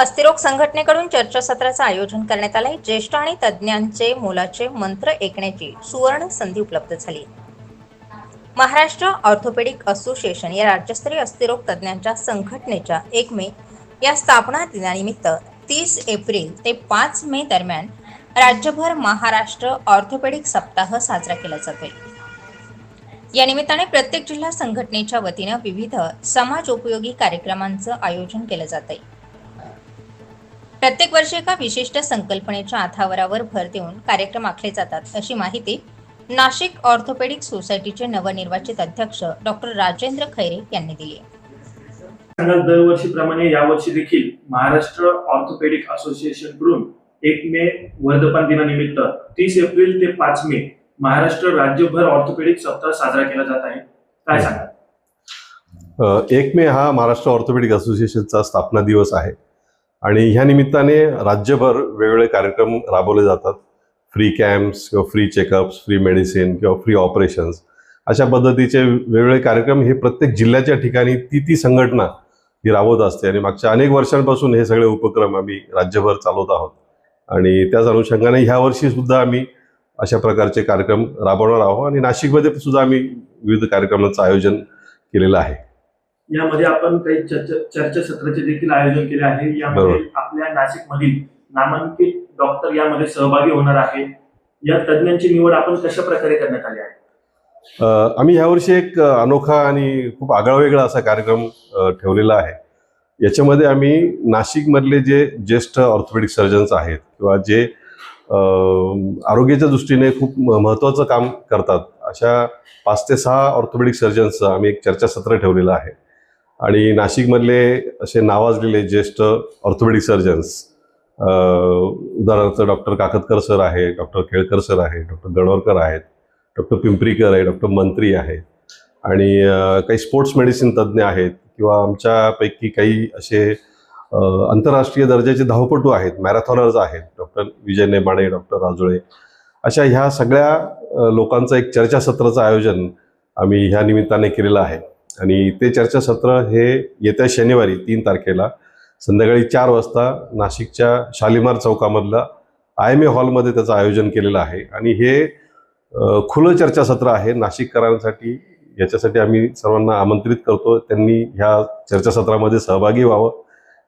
अस्थिरोग संघटनेकडून चर्चासत्राचं आयोजन करण्यात आलंय. ज्येष्ठ आणि तज्ज्ञांचे मोलाचे मंत्र ऐकण्याची सुवर्ण संधी उपलब्ध झाली. महाराष्ट्र ऑर्थोपेडिक असोसिएशन या राज्यस्तरीय अस्थिरोग तज्ज्ञांच्या संघटनेच्या एक मे या स्थापना दिनानिमित्त तीस एप्रिल ते पाच मे दरम्यान राज्यभर महाराष्ट्र ऑर्थोपेडिक सप्ताह साजरा केला जातोय. या निमित्ताने प्रत्येक जिल्हा संघटनेच्या वतीनं विविध समाजोपयोगी कार्यक्रमांचं आयोजन केलं जात आहे प्रत्येक वर्षी एका विशिष्ट संकल्पनेच्या आधारावर भर देऊन कार्यक्रम आखले जातात. अशी माहिती नाशिक ऑर्थोपेडिक सोसायटीचे नवनिर्वाचित अध्यक्ष डॉक्टर राजेंद्र खैरे यांनी दिली दरवर्षीप्रमाणे यावर्षी देखील महाराष्ट्र ऑर्थोपेडिक असोसिएशनकडून एक मे वर्धपान दिनानिमित्त तीस एप्रिल ते पाच मे महाराष्ट्र राज्यभर ऑर्थोपेडिक सप्ताह साजरा केला जात आहे. काय सांगा एक मे हा महाराष्ट्र ऑर्थोपेडिक असोसिएशनचा स्थापना दिवस आहे. आणि ह्या निमित्ताने राज्यभर वेगवेगळे कार्यक्रम राबवले जातात. फ्री कॅम्प्स किंवा फ्री चेकअप्स फ्री मेडिसिन किंवा फ्री ऑपरेशन्स अशा पद्धतीचे वेगवेगळे कार्यक्रम हे प्रत्येक जिल्ह्याच्या ठिकाणी ती ती संघटना ही राबवत असते. आणि मागच्या अनेक वर्षांपासून हे सगळे उपक्रम आम्ही राज्यभर चालवत आहोत. आणि त्याच अनुषंगाने ह्यावर्षी सुद्धा आम्ही अशा प्रकारचे कार्यक्रम राबवणार आहोत. आणि नाशिकमध्ये सुद्धा आम्ही विविध कार्यक्रमांचं आयोजन केलेलं आहे. यामध्ये आपण काही चर्चा चर्चासत्राचे देखील आयोजन केले आहे. यामध्ये. आपल्या नाशिक मधील नामांकित डॉक्टर यामध्ये सहभागी होणार आहे या तज्ञांची निवड आपण कशा प्रकारे करण्यात आली आहे? आम्ही यावर्षी एक अनोखा आणि खूप आगळावेगळा असा कार्यक्रम ठेवलेला आहे. याच्यामध्ये आम्ही नाशिकमधले जे ज्येष्ठ ऑर्थोपेडिक सर्जन्स आहेत किंवा जे आरोग्याच्या दृष्टीने खूप महत्त्वाचं काम करतात अशा पाच ते सहा ऑर्थोपेडिक सर्जन्सचं आम्ही एक चर्चासत्र ठेवलेलं आहे. आणि नाशिकमधले असे नावाजलेले ज्येष्ठ ऑर्थोपेडिक सर्जन्स उदाहरणार्थ डॉक्टर काकतकर सर आहे डॉक्टर केळकर सर आहे डॉक्टर गणवरकर आहेत डॉक्टर पिंपरीकर आहे डॉक्टर मंत्री आहे आणि काही स्पोर्ट्स मेडिसिन तज्ज्ञ आहेत किंवा आमच्यापैकी काही असे आंतरराष्ट्रीय दर्जाचे धावपटू आहेत मॅरेथॉनर्स आहेत डॉक्टर विजय नेमाडे डॉक्टर राजुळे. अशा ह्या सगळ्या लोकांचं एक चर्चासत्राचं आयोजन आम्ही ह्या निमित्ताने केलेलं आहे. आणि ते चर्चासत्र हे येत्या शनिवारी तीन तारखेला संध्याकाळी चार वाजता नाशिकच्या शालिमार चौकामधला आय एम ए हॉलमध्ये त्याचं आयोजन केलेलं आहे. आणि हे खुलं चर्चासत्र आहे. नाशिककरांसाठी याच्यासाठी आम्ही सर्वांना आमंत्रित करतो त्यांनी ह्या चर्चासत्रामध्ये सहभागी व्हावं.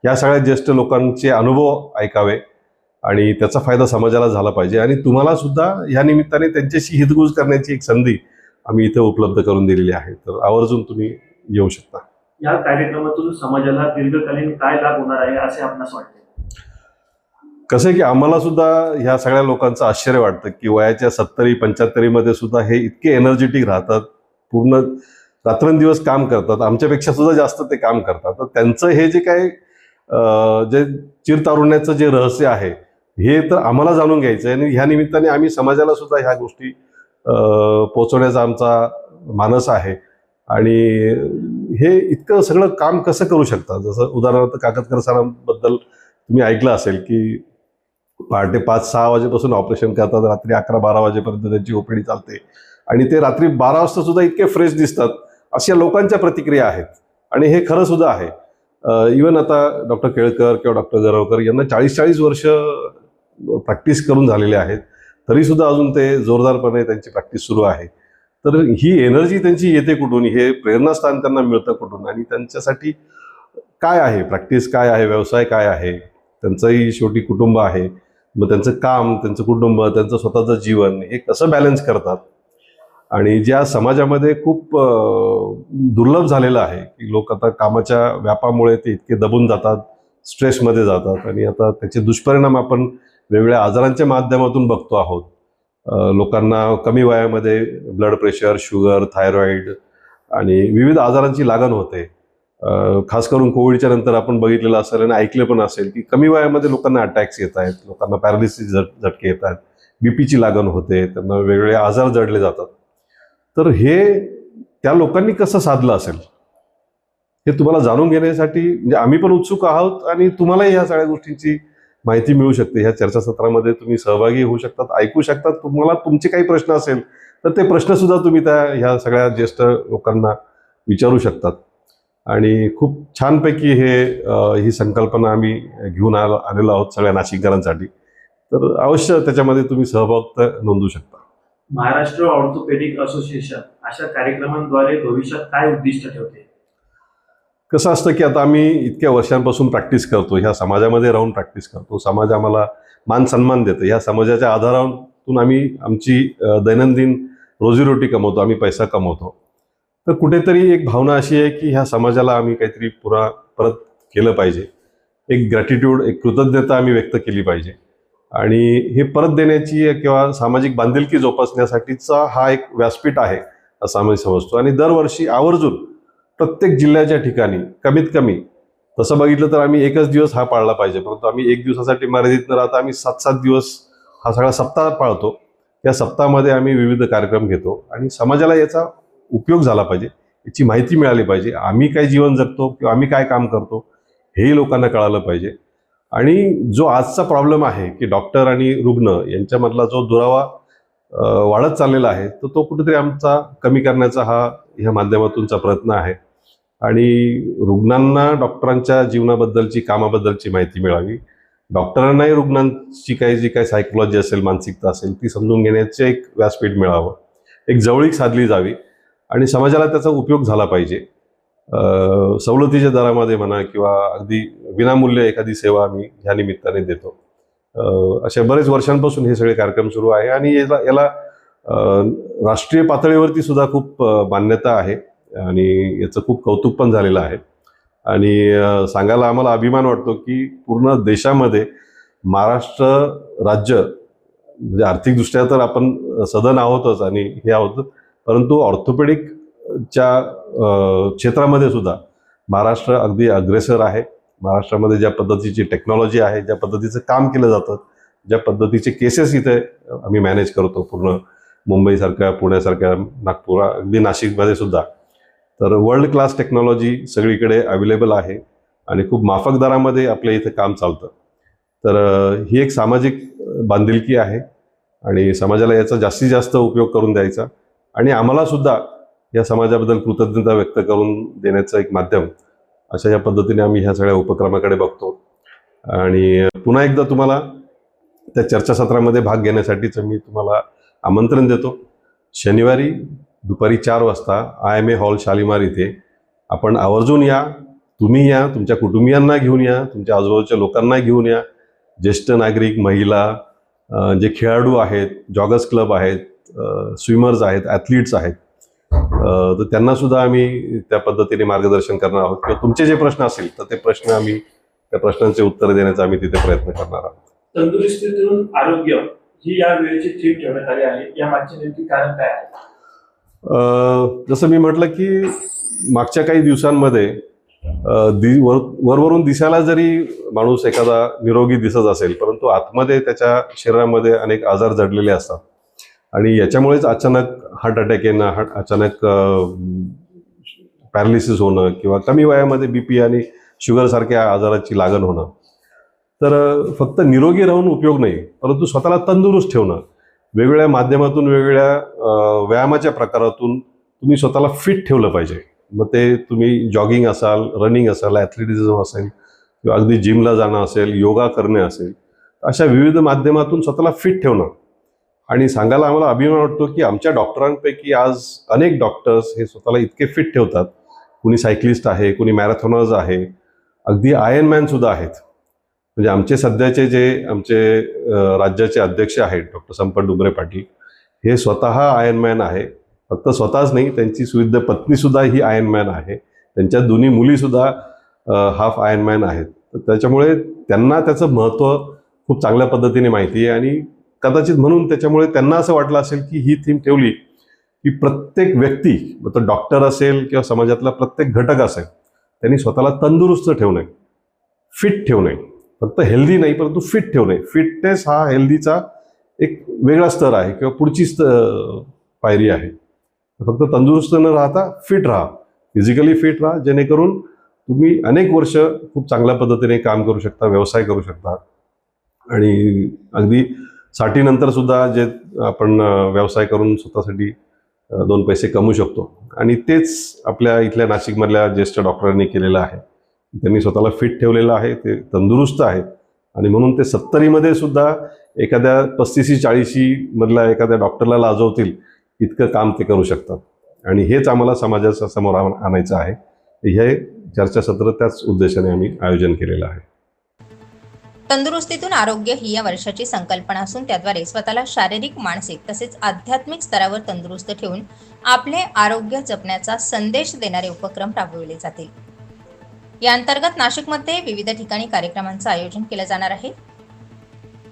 या सगळ्या ज्येष्ठ लोकांचे अनुभव ऐकावे आणि त्याचा फायदा समाजाला झाला पाहिजे. आणि तुम्हाला सुद्धा ह्या निमित्ताने त्यांच्याशी हितगुज करण्याची एक संधी आम्ही इथे उपलब्ध करून दिलेली आहे. तर आवर्जून तुम्ही येऊ शकता. या कार्यक्रमातून समाजाला दीर्घकालीन काय लाभ होणार आहे असे आपणास वाटते? कसं आहे की आम्हाला सुद्धा ह्या सगळ्या लोकांचं आश्चर्य वाटतं की वयाच्या सत्तरी पंच्याहत्तरीमध्ये सुद्धा हे इतके एनर्जेटिक राहतात. पूर्ण रात्रंदिवस काम करतात. आमच्यापेक्षा सुद्धा जास्त ते काम करतात. तर त्यांचं हे जे काय जे चिरतारुण्याचं जे रहस्य आहे हे तर आम्हाला जाणून घ्यायचं आहे आणि ह्या निमित्ताने आम्ही समाजाला सुद्धा ह्या गोष्टी पोचवण्याचा आमचा मानस आहे. आणि हे इतकं सगळं काम कसं करू शकता? जसं उदाहरणार्थ काकतकर सरांबद्दल तुम्ही ऐकलं असेल की पहाटे पाच सहा वाजेपासून ऑपरेशन करतात रात्री अकरा बारा वाजेपर्यंत त्यांची ओपीडी चालते. आणि ते रात्री बारा वाजता सुद्धा इतके फ्रेश दिसतात. अशा लोकांच्या प्रतिक्रिया आहेत. आणि हे खरं सुद्धा आहे. इवन आता डॉक्टर केळकर किंवा डॉक्टर गरवकर यांना चाळीस चाळीस वर्ष प्रॅक्टिस करून झालेले आहेत. तरी सुद्धा अजून ते जोरदारपणे त्यांची प्रॅक्टिस सुरू आहे. तर ही एनर्जी त्यांची येते कुठून? हे प्रेरणास्थान त्यांना मिळतं कुठून? आणि त्यांच्यासाठी काय आहे? प्रॅक्टिस काय आहे? व्यवसाय काय आहे? त्यांचंही शेवटी कुटुंब आहे. मग त्यांचं काम त्यांचं कुटुंब त्यांचं स्वतःचं जीवन हे कसं बॅलन्स करतात? आणि ज्या समाजामध्ये खूप दुर्लभ झालेलं आहे की लोक आता कामाच्या व्यापामुळे ते इतके दबून जातात स्ट्रेसमध्ये जातात. आणि आता त्याचे दुष्परिणाम आपण वेगवेगळ्या आजारांच्या माध्यमातून बघतो आहोत. लोकांना कमी वयामध्ये ब्लड प्रेशर शुगर थायरॉईड आणि विविध आजारांची लागण होते. खास करून कोविडच्या नंतर आपण बघितलेलं असेल आणि ऐकलं पण असेल की कमी वयामध्ये लोकांना अटॅक्स येत आहेत लोकांना पॅरालिसिस झट झटके येत आहेत बीपीची लागण होते त्यांना वेगवेगळे आजार जडले जातात. तर हे त्या लोकांनी कसं साधलं असेल? हे तुम्हाला जाणून घेण्यासाठी म्हणजे आम्ही पण उत्सुक आहोत आणि तुम्हालाही ह्या सगळ्या गोष्टींची माहिती मिळू शकते. ह्या चर्चासत्रामध्ये तुम्ही सहभागी होऊ शकतात ऐकू शकतात. तुम्हाला तुमचे काही प्रश्न असेल तर ते प्रश्न सुद्धा तुम्ही त्या ह्या सगळ्या ज्येष्ठ लोकांना विचारू शकतात. आणि खूप छानपैकी हे ही संकल्पना आम्ही घेऊन आलो आलेलो आहोत सगळ्या नाशिककरांसाठी. तर अवश्य त्याच्यामध्ये तुम्ही सहभाग नोंदवू शकता. महाराष्ट्र ऑर्थोपेडिक असोसिएशन अशा कार्यक्रमांद्वारे भविष्यात काय उद्दिष्ट ठेवते? कसं असतं की आता आम्ही इतक्या वर्षांपासून प्रॅक्टिस करतो ह्या समाजामध्ये राहून प्रॅक्टिस करतो समाज आम्हाला मान सन्मान देतं ह्या समाजाच्या आधारातून आम्ही आमची दैनंदिन रोजीरोटी कमवतो आम्ही पैसा कमवतो. तर कुठेतरी एक भावना अशी आहे की ह्या समाजाला आम्ही काहीतरी पुरा परत केलं पाहिजे. एक ग्रॅटिट्यूड एक कृतज्ञता आम्ही व्यक्त केली पाहिजे. आणि हे परत देण्याची किंवा सामाजिक बांधिलकी जोपासण्यासाठीचा हा एक व्यासपीठ आहे असं आम्ही समजतो. आणि दरवर्षी आवर्जून प्रत्येक जिल्ह्याच्या ठिकाणी कमीत कमी तसं बघितलं तर आम्ही एकच दिवस हा पाळला पाहिजे. परंतु आम्ही एक दिवसासाठी मर्यादित न राहता आम्ही सात सात दिवस हा सगळा सप्ताह पाळतो. या सप्ताहामध्ये आम्ही विविध कार्यक्रम घेतो आणि समाजाला याचा उपयोग झाला पाहिजे याची माहिती मिळाली पाहिजे. आम्ही काय जीवन जगतो किंवा आम्ही काय काम करतो हेही लोकांना कळालं पाहिजे. आणि जो आजचा प्रॉब्लेम आहे की डॉक्टर आणि रुग्ण यांच्यामधला जो दुरावा वाढत चाललेला आहे तर तो कुठेतरी आमचा कमी करण्याचा हा ह्या माध्यमातूनचा प्रयत्न आहे. आणि रुग्णांना डॉक्टरांच्या जीवनाबद्दलची कामाबद्दलची माहिती मिळावी. डॉक्टरांनाही रुग्णांची काही जी काही सायकोलॉजी असेल मानसिकता असेल ती समजून घेण्याचे एक व्यासपीठ मिळावं. एक जवळीक साधली जावी आणि समाजाला त्याचा उपयोग झाला पाहिजे. सवलतीच्या दरामध्ये म्हणा किंवा अगदी विनामूल्य एखादी सेवा आम्ही ह्या निमित्ताने देतो. अशा बरेच वर्षांपासून हे सगळे कार्यक्रम सुरू आहे आणि याला याला राष्ट्रीय पातळीवरती सुद्धा खूप मान्यता आहे. आणि याचं खूप कौतुक पण झालेलं आहे. आणि सांगायला आम्हाला अभिमान वाटतो की पूर्ण देशामध्ये महाराष्ट्र राज्य म्हणजे आर्थिकदृष्ट्या तर आपण सदन आहोतच आणि हे आहोत परंतु ऑर्थोपेडिकच्या क्षेत्रामध्ये सुद्धा महाराष्ट्र अगदी अग्रेसर आहे. महाराष्ट्रामध्ये ज्या पद्धतीची टेक्नॉलॉजी आहे ज्या पद्धतीचं काम केलं जातं ज्या पद्धतीचे केसेस इथे आम्ही मॅनेज करतो पूर्ण मुंबईसारख्या पुण्यासारख्या नागपूर अगदी नाशिकमध्ये सुद्धा. तर वर्ल्ड क्लास टेक्नॉलॉजी सगळीकडे अवेलेबल आहे आणि खूप माफक दरामध्ये आपल्या इथं काम चालतं. तर ही एक सामाजिक बांधिलकी आहे आणि समाजाला याचा जास्तीत जास्त उपयोग करून द्यायचा आणि आम्हाला सुद्धा या समाजाबद्दल कृतज्ञता व्यक्त करून देण्याचं एक माध्यम अशा या पद्धतीने आम्ही ह्या सगळ्या उपक्रमाकडे बघतो. आणि पुन्हा एकदा तुम्हाला त्या चर्चासत्रामध्ये भाग घेण्यासाठीचं मी तुम्हाला आमंत्रण देतो. शनिवारी दुपारी चार वाजता I M A hall Shalimar इथे. आपण आवर्जून या तुम्ही या तुमच्या कुटुंबियांना घेऊन या तुमच्या आजूबाजूच्या लोकांना घेऊन या. ज्येष्ठ नागरिक महिला जे खेळाडू आहेत जॉगर्स क्लब आहेत स्विमर्स आहेत ॲथलीट्स आहेत तर त्यांना सुद्धा आम्ही त्या पद्धतीने मार्गदर्शन करणार आहोत. किंवा तुमचे जे प्रश्न असतील तर ते प्रश्न आम्ही त्या प्रश्नांचे उत्तर देण्याचा आम्ही तिथे प्रयत्न करणार आहोत. तंदुरुस्तीतून आरोग्य ही या वेळेची थीम ठेवण्यात आली आहे. या मागचे नेमकी कारण काय आहे? जसं मी म्हटलं की मागच्या काही दिवसांमध्ये दि वर वरवरून दिसायला जरी माणूस एखादा निरोगी दिसत असेल परंतु आतमध्ये त्याच्या शरीरामध्ये अनेक आजार जडलेले असतात. आणि याच्यामुळेच अचानक हार्ट अटॅक येणं हार्ट अचानक पॅरालिसिस होणं किंवा कमी वयामध्ये बी पी आणि शुगरसारख्या आजाराची लागण होणं. तर फक्त निरोगी राहून उपयोग नाही परंतु स्वतःला तंदुरुस्त ठेवणं. वेगवेगळ्या माध्यमातून वेगवेगळ्या व्यायामाच्या प्रकारातून तुम्ही स्वतःला फिट ठेवलं पाहिजे. मग ते तुम्ही जॉगिंग असाल रनिंग असाल ॲथलेटिझम असेल किंवा अगदी जिमला जाणं असेल योगा करणे असेल अशा विविध माध्यमातून स्वतःला फिट ठेवणं. आणि सांगायला आम्हाला अभिमान वाटतो की आमच्या डॉक्टरांपैकी आज अनेक डॉक्टर्स हे स्वतःला इतके फिट ठेवतात. कुणी सायक्लिस्ट आहे कुणी मॅरेथॉनर्स आहे. अगदी आयर्न मॅन सुद्धा आहेत. म्हणजे आमचे सध्याचे जे आमचे राज्याचे अध्यक्ष आहेत डॉक्टर संपत डुंगरे पाटील हे स्वतः आयन मॅन आहे. फक्त स्वतःच नाही त्यांची सुविध पत्नीसुद्धा ही आयन मॅन आहे. त्यांच्या दोन्ही मुलीसुद्धा हाफ आयन मॅन आहेत. तर त्याच्यामुळे त्यांना त्याचं महत्त्व खूप चांगल्या पद्धतीने माहिती आहे आणि कदाचित म्हणून त्याच्यामुळे त्यांना असं वाटलं असेल की ही थीम ठेवली की प्रत्येक व्यक्ती मग तो डॉक्टर असेल किंवा समाजातला प्रत्येक घटक असेल त्यांनी स्वतःला तंदुरुस्त ठेवणे फिट ठेवणे फक्त हेल्दी नाही परंतु फिट ठेवणे. फिटनेस हा हेल्दीचा एक वेगळा स्तर आहे किंवा पुढची स्त पायरी आहे. फक्त तंदुरुस्त न राहता फिट राहा. फिजिकली फिट राहा जेणेकरून तुम्ही अनेक वर्ष खूप चांगल्या पद्धतीने काम करू शकता व्यवसाय करू शकता. आणि अगदी साठीनंतर सुद्धा जे आपण व्यवसाय करून स्वतःसाठी दोन पैसे कमवू शकतो. आणि तेच आपल्या इथल्या नाशिकमधल्या ज्येष्ठ डॉक्टरांनी केलेलं आहे. त्यांनी स्वतःला फिट ठेवलेलं आहे ते तंदुरुस्त आहे आणि म्हणून ते सत्तरीमध्ये सुद्धा एखाद्या पस्तीसी चाळीशी मधल्या एखाद्या डॉक्टरला लाजवतील इतकं काम ते करू शकतात. आणि हेच आम्हाला समाजाच्या समोर आणायचं आहे. हे चर्चासत्र त्याच उद्देशाने आम्ही आयोजन केलेलं आहे. तंदुरुस्तीतून आरोग्य ही या वर्षाची संकल्पना असून त्याद्वारे स्वतःला शारीरिक मानसिक तसेच आध्यात्मिक स्तरावर तंदुरुस्त ठेवून आपले आरोग्य जपण्याचा संदेश देणारे उपक्रम राबविले जातील. या अंतर्गत नाशिकमध्ये विविध ठिकाणी कार्यक्रमांचं आयोजन केलं जाणार आहे.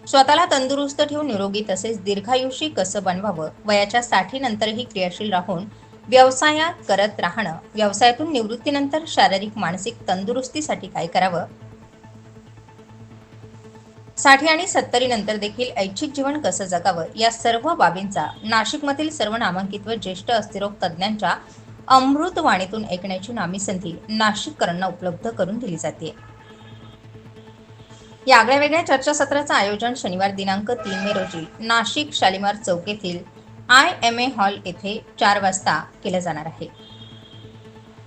स्वतःला तंदुरुस्त ठेवून निरोगी तसेच दीर्घायुषी कसं बनवावं? वयाच्या साठीनंतरही क्रियाशील राहून व्यवसायात करत राहणं व्यवसायातून निवृत्तीनंतर शारीरिक मानसिक तंदुरुस्तीसाठी काय करावं? साठी आणि सत्तरी नंतर देखील ऐच्छिक जीवन कसं जगावं? या सर्व बाबींचा नाशिकमधील सर्व नामांकित व ज्येष्ठ अस्थिरोग तज्ज्ञांच्या अमृतवाणीतून ऐकण्याची नामी संधी नाशिककरांना उपलब्ध करून दिली जाते. या आगळ्या वेगळ्या चर्चासत्राचं आयोजन शनिवार दिनांक तीन मे रोजी नाशिक शालिमार चौक येथील आय एम ए हॉल येथे चार वाजता केलं जाणार आहे.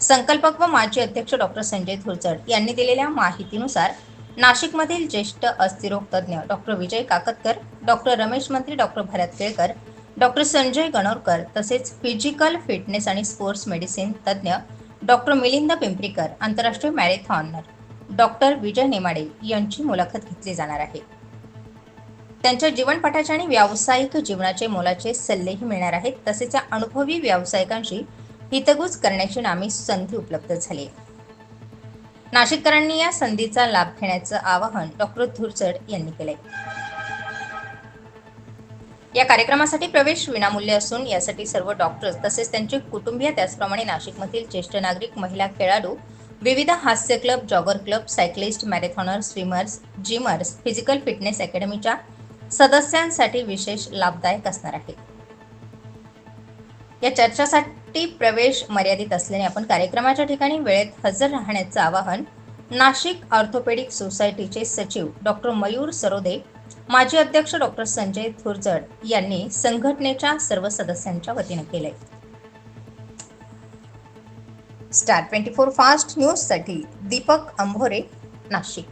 संकल्पक व माजी अध्यक्ष डॉक्टर संजय थुरचड यांनी दिलेल्या माहितीनुसार नाशिकमधील ज्येष्ठ अस्थिरोग तज्ज्ञ doctor Vijay Kakatkar doctor Ramesh Mantri doctor Bharat Kelkar doctor Sanjay Ganorkar तसेच फिजिकल फिटनेस आणि स्पोर्ट्स मेडिसिन तज्ज्ञ डॉक्टर मिलिंद पिंपरीकर आंतरराष्ट्रीय मॅरेथॉनर डॉक्टर विजय नेमाडे यांची मुलाखत घेतली जाणार आहे. त्यांच्या जीवनपटाचे आणि व्यावसायिक जीवनाचे मोलाचे सल्लेही मिळणार आहेत. तसेच या अनुभवी व्यावसायिकांशी हितगुज करण्याची नामी संधी उपलब्ध झाली आहे. नाशिककरांनी या संधीचा लाभ घेण्याचं आवाहन डॉक्टर धुरचड यांनी केलंय. या कार्यक्रमासाठी प्रवेश विनामूल्य असून यासाठी सर्व डॉक्टर्स तसेच त्यांचे कुटुंबीय त्याचप्रमाणे नाशिकमधील ज्येष्ठ नागरिक महिला खेळाडू विविध हास्य club jogger club cyclist marathoner swimmers gymmers physical fitness अकॅडमीच्या सदस्यांसाठी विशेष लाभदायक असणार आहे. या चर्चासाठी प्रवेश मर्यादित असल्याने आपण कार्यक्रमाच्या ठिकाणी वेळेत हजर राहण्याचं आवाहन नाशिक ऑर्थोपेडिक सोसायटीचे सचिव डॉक्टर मयूर सरोदे माजी अध्यक्ष डॉक्टर संजय थुरजड यांनी संघटनेच्या सर्व सदस्यांच्या वतीने केले. स्टार ट्वेंटी फोर फास्ट न्यूजसाठी दीपक अंभोरे नाशिक.